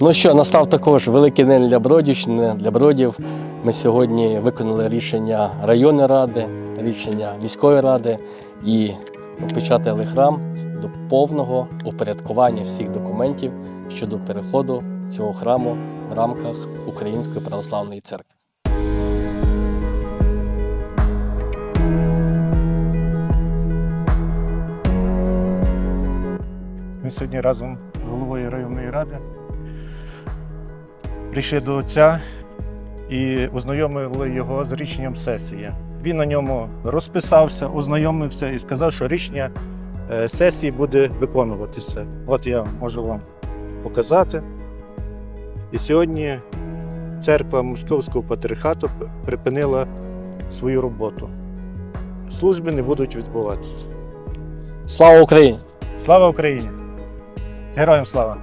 Ну що, настав також великий день для Бродівщини, для бродів. Ми сьогодні виконали рішення районної ради, рішення міської ради і опечатали храм до повного упорядкування всіх документів щодо переходу цього храму в рамках Української православної церкви. Ми сьогодні разом з головою районної ради прийшли до отця і ознайомили його з рішенням сесії. Він на ньому розписався, ознайомився і сказав, що рішення е, сесії буде виконуватися. От я можу вам показати. І сьогодні церква Московського патріархату припинила свою роботу. Служби не будуть відбуватися. Слава Україні! Слава Україні! Героям слава!